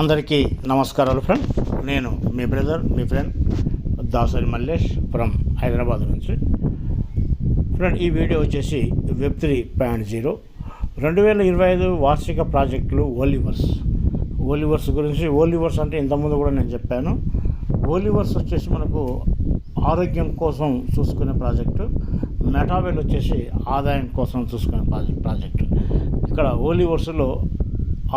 అందరికీ నమస్కారాలు ఫ్రెండ్ నేను మీ బ్రదర్ మీ ఫ్రెండ్ దాసరి మల్లేష్ ఫ్రమ్ హైదరాబాద్ నుంచి. ఫ్రెండ్ ఈ వీడియో వచ్చేసి వెబ్ త్రీ పాయింట్ జీరో రెండు వేల ఇరవై ఐదు వార్షిక ప్రాజెక్టులు ఓలివర్స్ ఓలివర్స్ గురించి ఓలివర్స్ అంటే ఇంతకుముందు కూడా నేను చెప్పాను. ఓలివర్స్ వచ్చేసి మనకు ఆరోగ్యం కోసం చూసుకునే ప్రాజెక్టు. మెటాబెల్ వచ్చేసి ఆదాయం కోసం చూసుకునే ప్రాజెక్ట్ ప్రాజెక్టు. ఇక్కడ ఓలివర్స్లో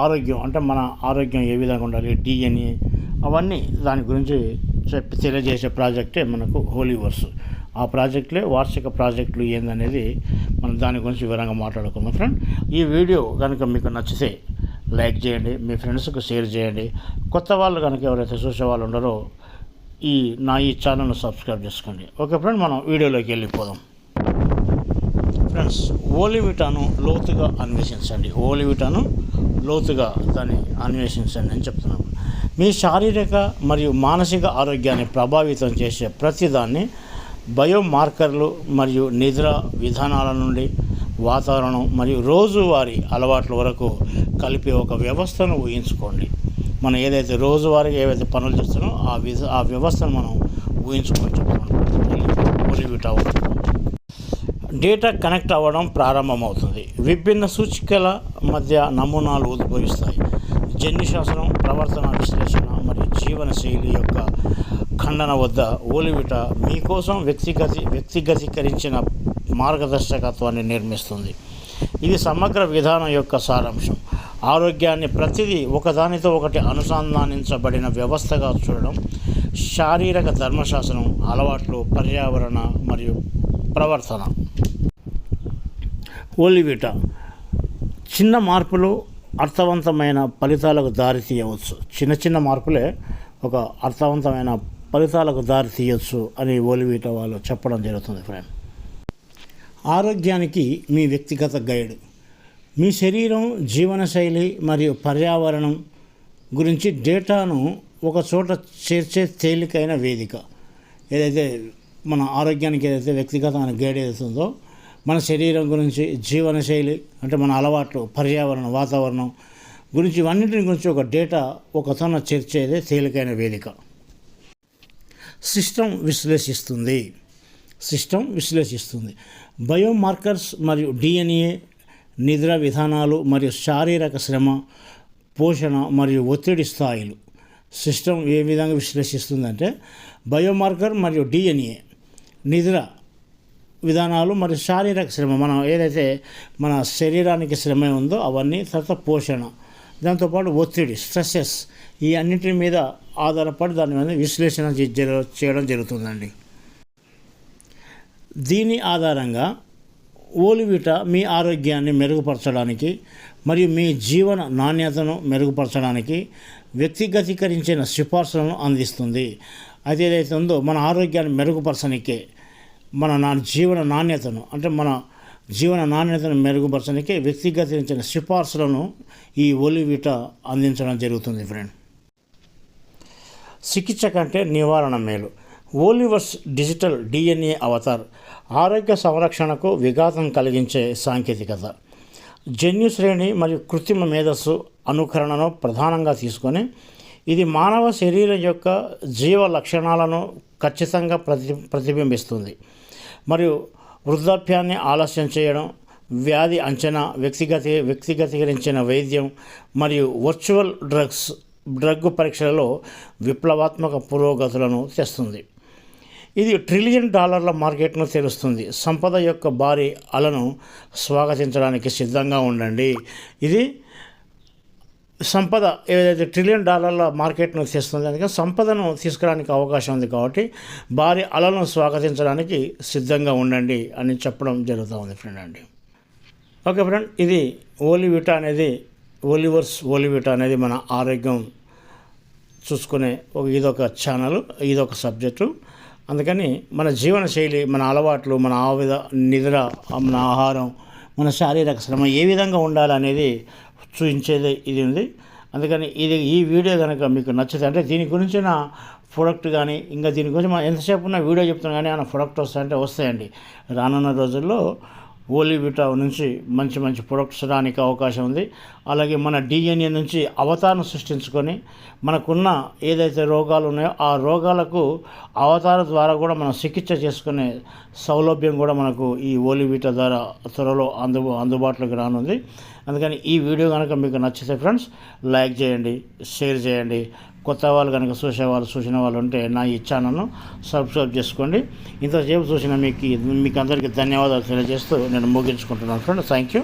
ఆరోగ్యం అంటే మన ఆరోగ్యం ఏ విధంగా ఉండాలి డిఎన్ఏ అవన్నీ దాని గురించి చెప్పి తెలియజేసే ప్రాజెక్టే మనకు హోలీవర్స్ ఆ ప్రాజెక్టులే వార్షిక ప్రాజెక్టులు ఏందనేది మనం దాని గురించి వివరంగా మాట్లాడుకుందాం ఫ్రెండ్. ఈ వీడియో కనుక మీకు నచ్చితే లైక్ చేయండి మీ ఫ్రెండ్స్కు షేర్ చేయండి. కొత్త వాళ్ళు కనుక ఎవరైతే చూసే వాళ్ళు ఉండరో ఈ నా ఈ ఛానల్ను సబ్స్క్రైబ్ చేసుకోండి. ఓకే ఫ్రెండ్ మనం వీడియోలోకి వెళ్ళిపోదాం. ఫ్రెండ్స్ ఓలివిటాను లోతుగా అన్వేషించండి. ఓలివిటాను లోతుగా దాన్ని అన్వేషించండి అని చెప్తున్నాను మీ శారీరక మరియు మానసిక ఆరోగ్యాన్ని ప్రభావితం చేసే ప్రతిదాన్ని బయోమార్కర్లు మరియు నిద్ర విధానాల నుండి వాతావరణం మరియు రోజువారీ అలవాట్ల వరకు కలిపి ఒక వ్యవస్థను ఊహించుకోండి. మనం ఏదైతే రోజువారీ ఏవైతే పనులు చేస్తున్నామో ఆ విధ ఆ వ్యవస్థను మనం ఊహించుకొని చెప్తున్నాం డేటా కనెక్ట్ అవ్వడం ప్రారంభమవుతుంది. విభిన్న సూచికల మధ్య నమూనాలు ఉద్భవిస్తాయి. జన్యుశాస్త్రం ప్రవర్తన విశ్లేషణ మరియు జీవనశైలి యొక్క ఖండన వద్ద ఓలివిట మీకోసం వ్యక్తిగతి వ్యక్తిగతీకరించిన మార్గదర్శకత్వాన్ని నిర్మిస్తుంది. ఇది సమగ్ర విధానం యొక్క సారాంశం. ఆరోగ్యాన్ని ప్రతిదీ ఒకదానితో ఒకటి అనుసంధానించబడిన వ్యవస్థగా చూడడం శారీరక ధర్మశాస్త్రం అలవాట్లు పర్యావరణ మరియు ప్రవర్తన. ఓలివిట చిన్న మార్పులు అర్థవంతమైన ఫలితాలకు దారి తీయవచ్చు. చిన్న చిన్న మార్పులే ఒక అర్థవంతమైన ఫలితాలకు దారి తీయవచ్చు అని ఓలివిట వాళ్ళు చెప్పడం జరుగుతుంది ఫ్రెండ్. ఆరోగ్యానికి మీ వ్యక్తిగత గైడ్. మీ శరీరం జీవనశైలి మరియు పర్యావరణం గురించి డేటాను ఒక చోట చేర్చే తేలికైన వేదిక. ఏదైతే మన ఆరోగ్యానికి ఏదైతే వ్యక్తిగతమైన గైడ్ ఏదైతుందో మన శరీరం గురించి జీవనశైలి అంటే మన అలవాట్లు పర్యావరణం వాతావరణం గురించి ఇవన్నింటిని గురించి ఒక డేటా ఒక తన చర్చేదే తేలికైన వేదిక. సిస్టమ్ విశ్లేషిస్తుంది. సిస్టమ్ విశ్లేషిస్తుంది. బయోమార్కర్స్ మరియు డిఎన్ఏ నిద్ర విధానాలు మరియు శారీరక శ్రమ పోషణ మరియు ఒత్తిడి స్థాయిలు. సిస్టమ్ ఏ విధంగా విశ్లేషిస్తుందంటే బయోమార్కర్ మరియు డిఎన్ఏ నిద్ర విధానాలు మరియు శారీరక శ్రమ. మనం ఏదైతే మన శరీరానికి శ్రమ ఉందో అవన్నీ తర్వాత పోషణ. దాంతోపాటు ఒత్తిడి స్ట్రెస్సెస్ ఈ అన్నింటి మీద ఆధారపడి దాని మీద విశ్లేషణ చే- చేయడం జరుగుతుందండి. దీని ఆధారంగా ఓలివిట మీ ఆరోగ్యాన్ని మెరుగుపరచడానికి మరియు మీ జీవన నాణ్యతను మెరుగుపరచడానికి వ్యక్తిగతీకరించిన సిఫార్సులను అందిస్తుంది. అది ఏదైతే ఉందో మన ఆరోగ్యాన్ని మెరుగుపరచనికే మన నా జీవన నాణ్యతను అంటే మన జీవన నాణ్యతను మెరుగుపరచడానికి వ్యక్తిగతీకరించిన సిఫార్సులను ఈ ఒలివిట అందించడం జరుగుతుంది ఫ్రెండ్. చికిత్స కంటే నివారణ మేలు. ఓలివర్స్ డిజిటల్ డిఎన్ఏ అవతార్ ఆరోగ్య సంరక్షణకు విఘాతం కలిగించే సాంకేతికత. జన్యు శ్రేణి మరియు కృత్రిమ మేధస్సు అనుకరణను ప్రధానంగా తీసుకొని ఇది మానవ శరీరం యొక్క జీవ లక్షణాలను ఖచ్చితంగా ప్రతి ప్రతిబింబిస్తుంది. మరియు వృద్ధాప్యాన్ని ఆలస్యం చేయడం వ్యాధి అంచనా వ్యక్తిగత వ్యక్తిగతీకరించిన వైద్యం మరియు వర్చువల్ డ్రగ్స్ డ్రగ్ పరీక్షలలో విప్లవాత్మక పురోగతులను తెస్తుంది. ఇది ట్రిలియన్ డాలర్ల మార్కెట్ను తెరుస్తుంది. సంపద యొక్క భారీ అలను స్వాగతించడానికి సిద్ధంగా ఉండండి. ఇది సంపద ఏదైతే ట్రిలియన్ డాలర్ల మార్కెట్ను తెస్తుంది అందుకని సంపదను తీసుకురానికి అవకాశం ఉంది కాబట్టి భారీ అలలను స్వాగతించడానికి సిద్ధంగా ఉండండి అని చెప్పడం జరుగుతూ ఉంది ఫ్రెండ్ అండి. ఓకే ఫ్రెండ్ ఇది ఓలివిటా అనేది ఓలివర్స్ ఓలివిటా అనేది మన ఆరోగ్యం చూసుకునే ఒక ఇదొక ఛానల్ ఇదొక సబ్జెక్టు అందుకని మన జీవన శైలి మన అలవాట్లు మన ఆవిధ నిద్ర మన ఆహారం మన శారీరక శ్రమ ఏ విధంగా ఉండాలనేది చూపించేది ఇది ఉంది. అందుకని ఇది ఈ వీడియో కనుక మీకు నచ్చితే అంటే దీని గురించిన ప్రొడక్ట్ కానీ ఇంకా దీని గురించి మనం ఎంతసేపు ఉన్న వీడియో చెప్తున్నాం కానీ ఆ ప్రొడక్ట్ వస్తాయంటే వస్తాయండి. రానున్న రోజుల్లో ఓలివిటా నుంచి మంచి మంచి ప్రొడక్ట్స్ రానికి అవకాశం ఉంది. అలాగే మన డిఎన్ఏ నుంచి అవతారం సృష్టించుకొని మనకున్న ఏదైతే రోగాలు ఉన్నాయో ఆ రోగాలకు అవతార ద్వారా కూడా మనం చికిత్స చేసుకునే సౌలభ్యం కూడా మనకు ఈ ఓలివిటా ద్వారా త్వరలో అందు అందుబాటులోకి రానుంది. అందుకని ఈ వీడియో కనుక మీకు నచ్చితే ఫ్రెండ్స్ లైక్ చేయండి షేర్ చేయండి. కొత్త వాళ్ళు కనుక చూసే వాళ్ళు చూసిన వాళ్ళు ఉంటే నా ఈ ఛానల్ను సబ్స్క్రైబ్ చేసుకోండి. ఇంతసేపు చూసిన మీకు మీకు అందరికీ ధన్యవాదాలు తెలియజేస్తూ నేను ముగించుకుంటున్నాను ఫ్రెండ్స్. Thank you.